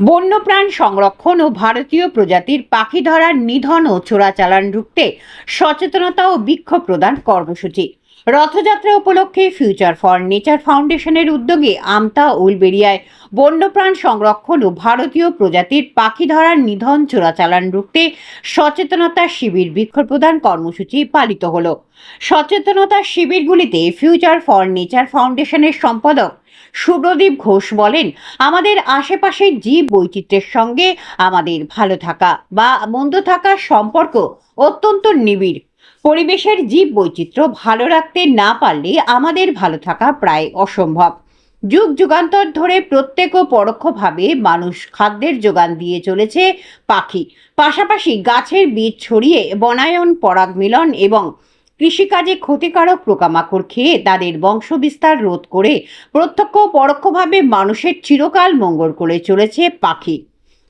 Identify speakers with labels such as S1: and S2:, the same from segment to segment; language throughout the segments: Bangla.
S1: বন্যপ্রাণ সংরক্ষণ ও ভারতীয় প্রজাতির পাখি ধরার নিধন ও চোরাচালান রুখতে সচেতনতা ও বিক্ষোভ প্রদান কর্মসূচি। রথযাত্রা উপলক্ষে ফিউচার ফর নেচার ফাউন্ডেশনের উদ্যোগে আমতা উলবেরিয়ায় বন্যপ্রাণ সংরক্ষণ ও ভারতীয় প্রজাতির পাখি ধরার নিধন, চোরাচালান রুখতে সচেতনতা শিবির বিক্ষোভ প্রদান কর্মসূচি পালিত হলো। সচেতনতা শিবিরগুলিতে ফিউচার ফর নেচার ফাউন্ডেশনের সম্পাদক সুব্রদীপ ঘোষ বলেন, আমাদের আশেপাশের জীব বৈচিত্র্যের সঙ্গে আমাদের ভালো থাকা বা মন্দ থাকার সম্পর্ক অত্যন্ত নিবিড়। পরিবেশের জীব বৈচিত্র্য ভালো রাখতে না পারলে আমাদের ভালো থাকা প্রায় অসম্ভব। যুগ যুগান্তর ধরে প্রত্যেক ও পরোক্ষভাবে মানুষ খাদ্যের যোগান দিয়ে চলেছে পাখি। পাশাপাশি গাছের বীজ ছড়িয়ে বনায়ন পরাগ মিলন এবং কৃষিকাজে ক্ষতিকারক পোকামাকড় খেয়ে তাদের বংশবিস্তার রোধ করে প্রত্যক্ষ ও পরোক্ষভাবে মানুষের চিরকাল মঙ্গল করে চলেছে পাখি।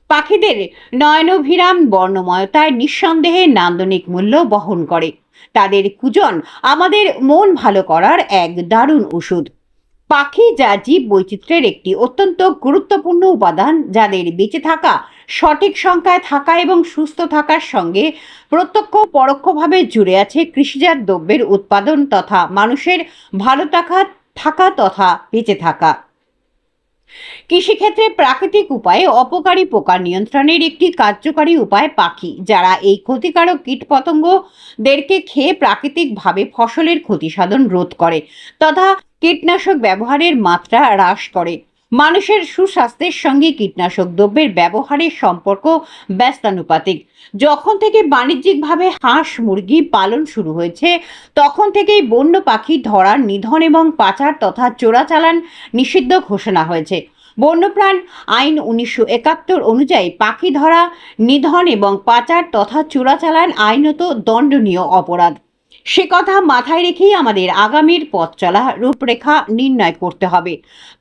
S1: পাখিদের নয়নভিরাম বর্ণময়তায় নিঃসন্দেহে নান্দনিক মূল্য বহন করে। তাদের কুজন আমাদের মন ভালো করার এক দারুণ ওষুধ। পাখি যা জীব বৈচিত্র্যের একটি অত্যন্ত গুরুত্বপূর্ণ উপাদান, যাদের বেঁচে থাকা, সঠিক সংখ্যায় থাকা এবং সুস্থ থাকার সঙ্গে প্রত্যক্ষ পরোক্ষভাবে জুড়ে আছে কৃষিজাত দ্রব্যের উৎপাদন তথা মানুষের ভালো থাকা থাকা তথা বেঁচে থাকা। কৃষিক্ষেত্রে প্রাকৃতিক উপায়ে অপকারী পোকা নিয়ন্ত্রণের একটি কার্যকারী উপায় পাখি, যারা এই ক্ষতিকারক কীটপতঙ্গদেরকে খেয়ে প্রাকৃতিকভাবে ফসলের ক্ষতি সাধন রোধ করে। তথা কীটনাশক ব্যবহারের মাত্রা হ্রাস করে। মানুষের সুস্বাস্থ্যের সঙ্গে কীটনাশক দ্রব্যের ব্যবহারের সম্পর্ক ব্যস্তানুপাতিক। যখন থেকে বাণিজ্যিকভাবে হাঁস মুরগি পালন শুরু হয়েছে, তখন থেকেই বন্য পাখি ধরার নিধন এবং পাচার তথা চোরাচালান নিষিদ্ধ ঘোষণা হয়েছে। বন্যপ্রাণ আইন উনিশশো একাত্তর অনুযায়ী পাখি ধরা, নিধন এবং পাচার তথা চোরাচালান আইনত দণ্ডনীয় অপরাধ। সে কথা মাথায় রেখেই আমাদের আগামীর পথ চলা রূপরেখা নির্ণয় করতে হবে।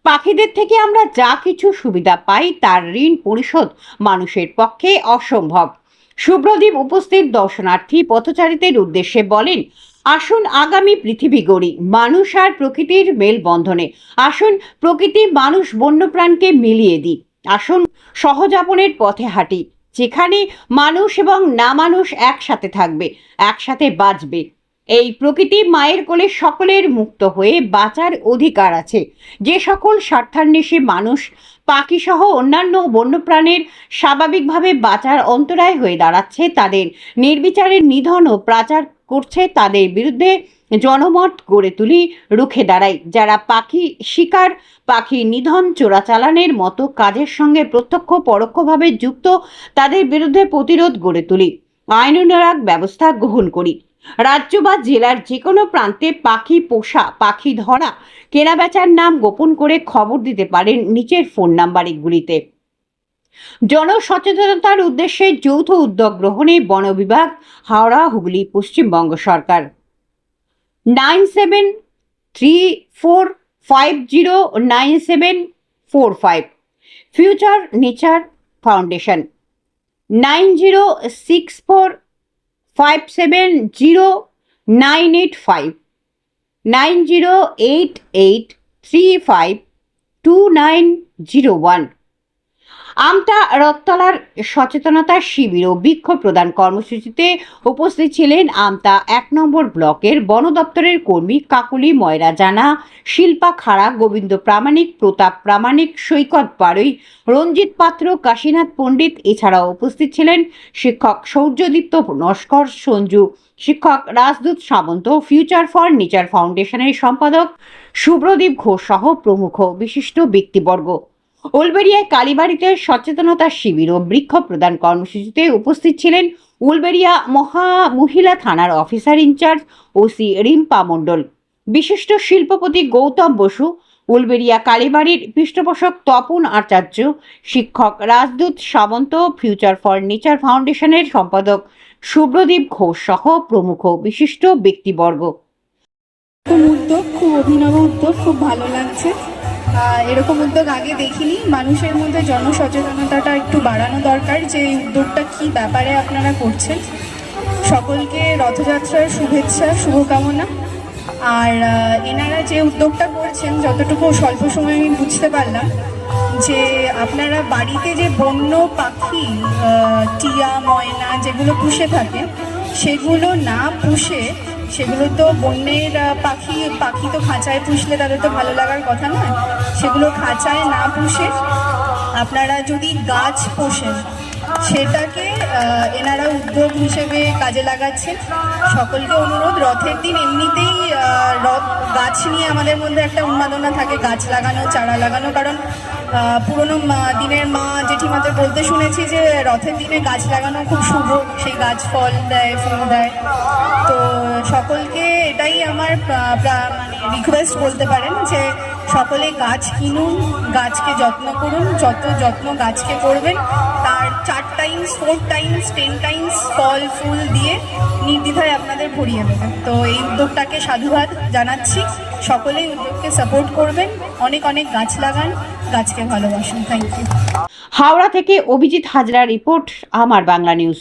S1: পাখিদের থেকে আমরা যা কিছু সুবিধা পাই তার ঋণ পরিশোধ মানুষের পক্ষে অসম্ভব। সুব্রদীপ উপস্থিত দর্শনার্থী পথচারীদের উদ্দেশ্যে বলেন, আসুন আগামী পৃথিবী গড়ি, মানুষ আর প্রকৃতির মেলবন্ধনে। আসুন প্রকৃতি মানুষ বন্যপ্রাণকে মিলিয়ে দিই আসুন সহযাপনের পথে হাঁটি, যেখানে মানুষ এবং না মানুষ একসাথে থাকবে, একসাথে বাঁচবে। এই প্রকৃতি মায়ের কোলে সকলের মুক্ত হয়ে বাঁচার অধিকার আছে। যে সকল স্বার্থান্বেষী মানুষ, পাখিসহ অন্যান্য বন্যপ্রাণের স্বাভাবিকভাবে বাঁচার অন্তরায় হয়ে দাঁড়াচ্ছে, তাদের নির্বিচারে নিধন ও প্রাচার করছে তাদের বিরুদ্ধে জনমত গড়ে তুলি রুখে দাঁড়াই। যারা পাখি শিকার, পাখি নিধন, চোরাচালানের মতো কাজের সঙ্গে প্রত্যক্ষ, পরোক্ষভাবে যুক্ত, তাদের বিরুদ্ধে প্রতিরোধ গড়ে তুলি। আইনানুরাগ ব্যবস্থা গ্রহণ করি। রাজ্য বা জেলার যে কোনো প্রান্তে পাখি পোষা, পাখি ধরা কেনাবেচার নাম গোপন করে খবর দিতে পারেন নিচের ফোন নাম্বারগুলিতে। জনসচেতনতার উদ্দেশ্যে যৌথ উদ্যোগ গ্রহণে বন বিভাগ, হাওড়া, হুগলি, পশ্চিমবঙ্গ সরকার। Nine seven three four five zero nine seven four five. Future nature foundation. Nine zero six four five seven zero nine eight five nine zero eight eight three five two nine zero one Amta রথতলার সচেতনতা শিবির ও বিক্ষোভ প্রদান কর্মসূচিতে উপস্থিত ছিলেন আমতা এক নম্বর ব্লকের বন দপ্তরের কর্মী কাকুলি ময়রা জানা শিল্পা খাড়া, গোবিন্দ প্রামাণিক, প্রতাপ প্রামাণিক, সৈকত পাড়ই রঞ্জিত পাত্র, কাশীনাথ পণ্ডিত এছাড়াও উপস্থিত ছিলেন শিক্ষক সৌর্যদীপ্ত নস্কর, সঞ্জু শিক্ষক Rajdoot Samanta, future for nature ফাউন্ডেশনের সম্পাদক সুব্রদীপ ঘোষ সহ প্রমুখ বিশিষ্ট ব্যক্তিবর্গ। উলবেড়িয়ায় কালীবাড়িতে সচেতনতা শিবির ও বৃক্ষ প্রদান কর্মসূচিতে উপস্থিত ছিলেন উলবেড়িয়া মহা মহিলা থানার officer in charge OC Rimpa Mondal. বিশিষ্ট শিল্পপতি গৌতম বসু, উলবেড়িয়া কালীবাড়ির পৃষ্ঠপোষক তপন আচার্য, শিক্ষক Rajdoot Samanta, future for nature ফাউন্ডেশনের সম্পাদক সুব্রদীপ ঘোষ সহ প্রমুখ বিশিষ্ট ব্যক্তিবর্গ।
S2: খুব অভিনব উদ্যোগ, খুব ভালো লাগছে। এরকম উদ্যোগ আগে দেখিনি। মানুষের মধ্যে জনসচেতনতাটা একটু বাড়ানো দরকার যে এই উদ্যোগটা কী ব্যাপারে আপনারা করছেন। সকলকে রথযাত্রার শুভেচ্ছা, শুভকামনা। আর এনারা যে উদ্যোগটা করছেন, যতটুকু স্বল্প সময় আমি বুঝতে পারলাম, যে আপনারা বাড়িতে যে বন্য পাখি টিয়া, ময়না যেগুলো পুষে থাকে, সেগুলো না পুষে সেগুলো তো বন্যের পাখি পাখি তো খাঁচায় পুষলে তাদের তো ভালো লাগার কথা নয়। সেগুলো খাঁচায় না পুষে আপনারা যদি গাছ পোষেন সেটাকে এনারা উদ্যোগ হিসেবে কাজে লাগাচ্ছেন। সকলকে অনুরোধ, রথের দিন এমনিতেই রথ, গাছ নিয়ে আমাদের মধ্যে একটা উন্মাদনা থাকে, গাছ লাগানো, চারা লাগানো। কারণ পুরনো দিনের মা জেঠিমাদের বলতে শুনেছি যে রথের দিনে গাছ লাগানো খুব শুভ। সেই গাছ ফল দেয়, ফুল দেয়। তো সকলকে এটাই আমার মানে রিকোয়েস্ট বলতে পারেন যে সকলে গাছ কিনুন, গাছকে যত্ন করুন, যত যত্ন গাছকে করবেন, তার চার times four times ten times ফল, ফুল দিয়ে নির্দ্বিধায় আপনাদের ভরিয়ে দেবে তো এই উদ্যোগটাকে সাধুবাদ জানাচ্ছি। সকলেই উদ্যোগকে সাপোর্ট করবেন, অনেক অনেক গাছ লাগান, গাছকে ভালোবাসুন। থ্যাংক ইউ
S1: হাওড়া থেকে অভিজিৎ হাজরা রিপোর্ট, আমার বাংলা নিউজ